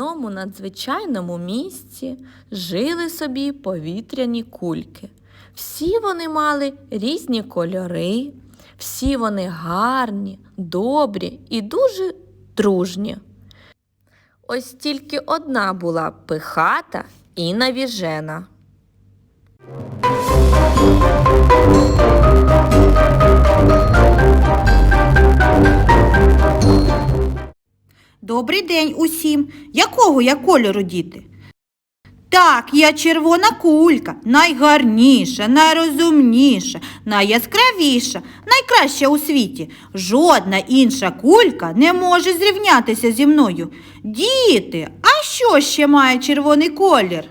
одному надзвичайному місці жили собі повітряні кульки. Всі вони мали різні кольори, всі вони гарні, добрі і дуже дружні. Ось тільки одна була пихата і навіжена. Добрий день усім. Якого я кольору, діти? Так, я червона кулька, найгарніша, найрозумніша, найяскравіша, найкраща у світі. Жодна інша кулька не може зрівнятися зі мною. Діти, а що ще має червоний колір?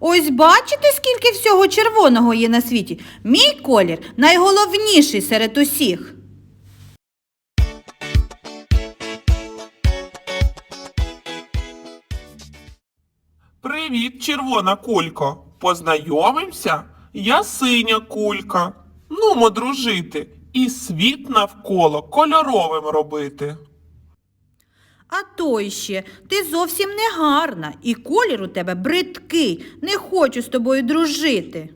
Ось бачите, скільки всього червоного є на світі. Мій колір найголовніший серед усіх. Привіт, червона кулько. Познайомимося? Я синя кулька. Нумо дружити і світ навколо кольоровим робити. А то іще, ти зовсім не гарна, і колір у тебе бридкий. Не хочу з тобою дружити.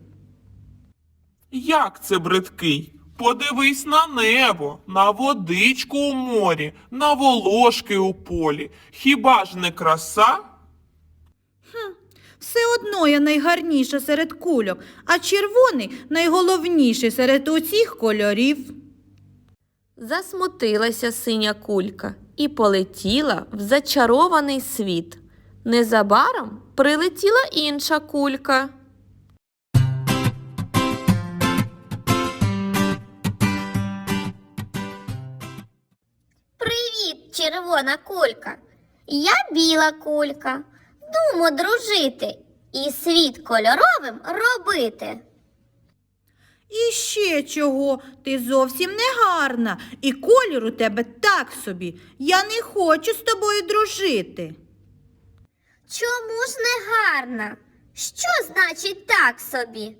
Як це бридкий? Подивись на небо, на водичку у морі, на волошки у полі. Хіба ж не краса? Все одно я найгарніша серед кульок, а червоний найголовніший серед усіх кольорів. Засмутилася синя кулька і полетіла в зачарований світ. Незабаром прилетіла інша кулька. Привіт, червона кулька. Я біла кулька. Думо дружити і світ кольоровим робити. І ще чого, ти зовсім не гарна, і колір у тебе так собі. Я не хочу з тобою дружити. Чому ж не гарна? Що значить так собі?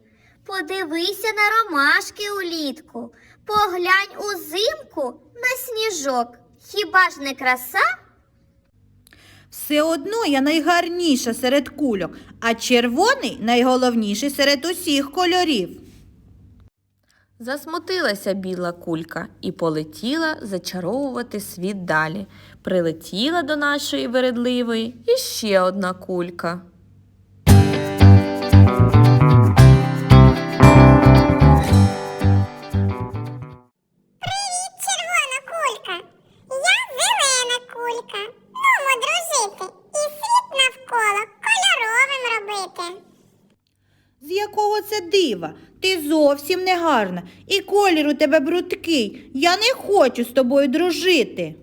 Подивися на ромашки улітку, поглянь узимку на сніжок. Хіба ж не краса? Все одно я найгарніша серед кульок, а червоний найголовніший серед усіх кольорів. Засмутилася біла кулька і полетіла зачаровувати світ далі. Прилетіла до нашої вередливої іще одна кулька. Дива? Ти зовсім не гарна, і колір у тебе брудкий. Я не хочу з тобою дружити.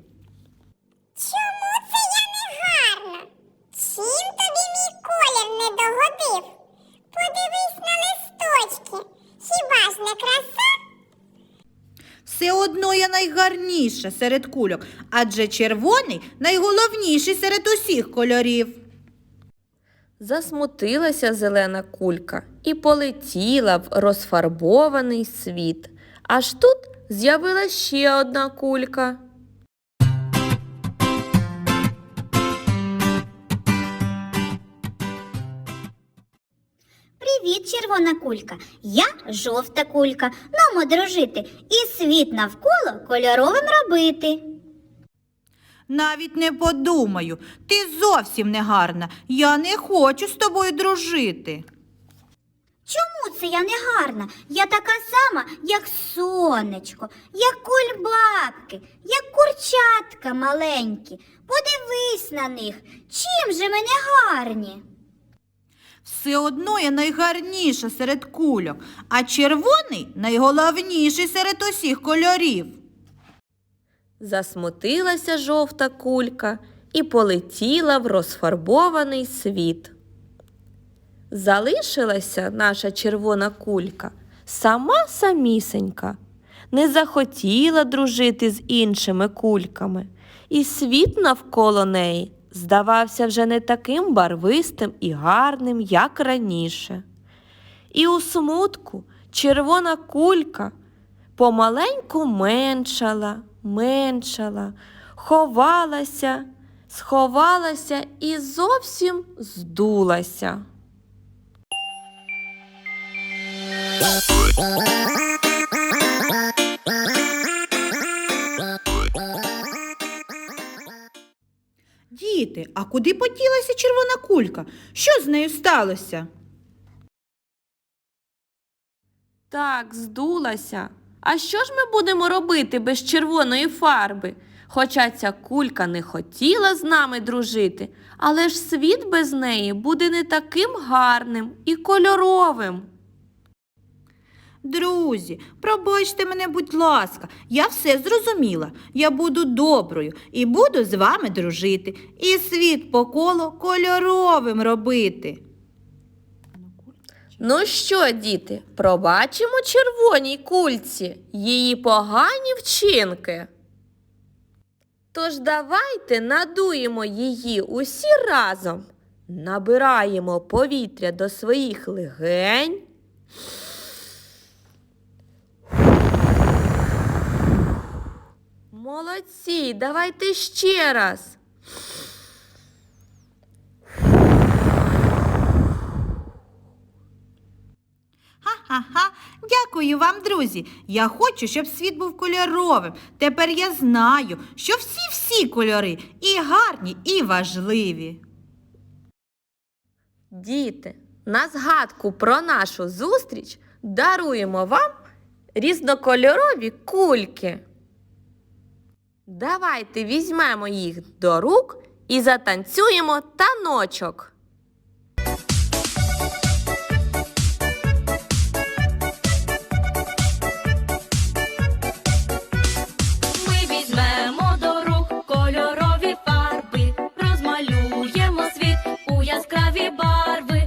Чому це я не гарна? Чим тобі мій колір не догодив? Подивись на листочки. Хіба ж не краса? Все одно я найгарніша серед кульок, адже червоний найголовніший серед усіх кольорів. Засмутилася зелена кулька і полетіла в розфарбований світ. Аж тут з'явилася ще одна кулька. Привіт, червона кулька. Я жовта кулька. Нумо дружити і світ навколо кольоровим робити. Навіть не подумаю, ти зовсім не гарна. Я не хочу з тобою дружити. Чому це я не гарна? Я така сама, як сонечко, як кульбабки, як курчатка маленькі. Подивись на них. Чим же ми не гарні? Все одно я найгарніша серед кульок, а червоний найголовніший серед усіх кольорів. Засмутилася жовта кулька і полетіла в розфарбований світ. Залишилася наша червона кулька сама самісенька, не захотіла дружити з іншими кульками, і світ навколо неї здавався вже не таким барвистим і гарним, як раніше. І у смутку червона кулька помаленьку меншала, меншала, ховалася, сховалася і зовсім здулася. Діти, а куди поділася червона кулька? Що з нею сталося? Так, здулася. А що ж ми будемо робити без червоної фарби? Хоча ця кулька не хотіла з нами дружити, але ж світ без неї буде не таким гарним і кольоровим. Друзі, пробачте мене, будь ласка, я все зрозуміла. Я буду доброю і буду з вами дружити, і світ по колу кольоровим робити. Ну що, діти, пробачимо червоній кульці її погані вчинки. Тож давайте надуємо її усі разом, набираємо повітря до своїх легень. Молодці, давайте ще раз. Ха-ха-ха. Дякую вам, друзі. Я хочу, щоб світ був кольоровим. Тепер я знаю, що всі-всі кольори і гарні, і важливі. Діти, на згадку про нашу зустріч даруємо вам різнокольорові кульки. Давайте візьмемо їх до рук і затанцюємо таночок. barbie